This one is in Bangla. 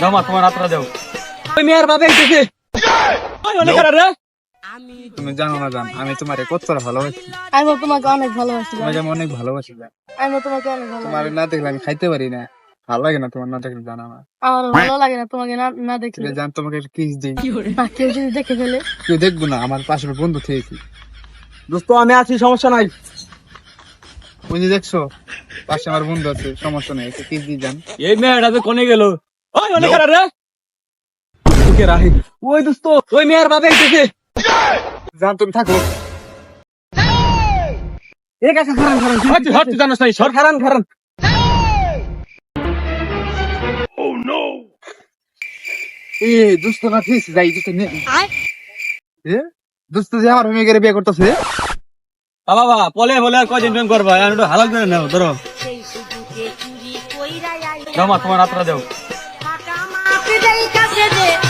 জমা তোমার রাত্রা দেও। ওই মেয়ের বাবা এসেছে। তুমি জানো না জান আমি তোমারে কতটা ভালোবাসি। আমি তোমাকে অনেক ভালোবাসি অনেক ভালোবাসি আমি তোমাকে অনেক ভালোবাসি। তোমার না দেখলে আমি খাইতে পারি না। ভালো লাগে না তোমার না দেখলে জানা না আমার ভালো লাগে না তোমাকে না না দেখলে। জান তোমাকে কিস দিই। না কেউ যদি দেখে ফেলে। কেউ দেখব না আমার পাশের বন্ধু থেকেছি দোস্ত আমি আছি সমস্যা নাই। বুঝি দেখছ পাশে আমার বন্ধু আছে সমস্যা নেই কিস দিই জান। এই মেয়েটা তো কোনে গেল? ওই অনেক খারাপ রে। ওকে রাহি ওই দোস্ত ওই মেয়ের বাবা এসেছে। জান তুমি থাকো। এ কাছে খারান খারান। হট হট জানোস নাই সর। খারান খারান। এ দোস্ত না ঠিক যাই দোস্ত নে। এ দোস্ত যে আমার মেয়ে বিয়ে করতেছে। বাবা বাবা পলে বলে আর কদিন প্রেম করবা? আর একটু হালাল করে নাও ধরো। জমা তোমার রাত্রা দেও। এই কাছে যে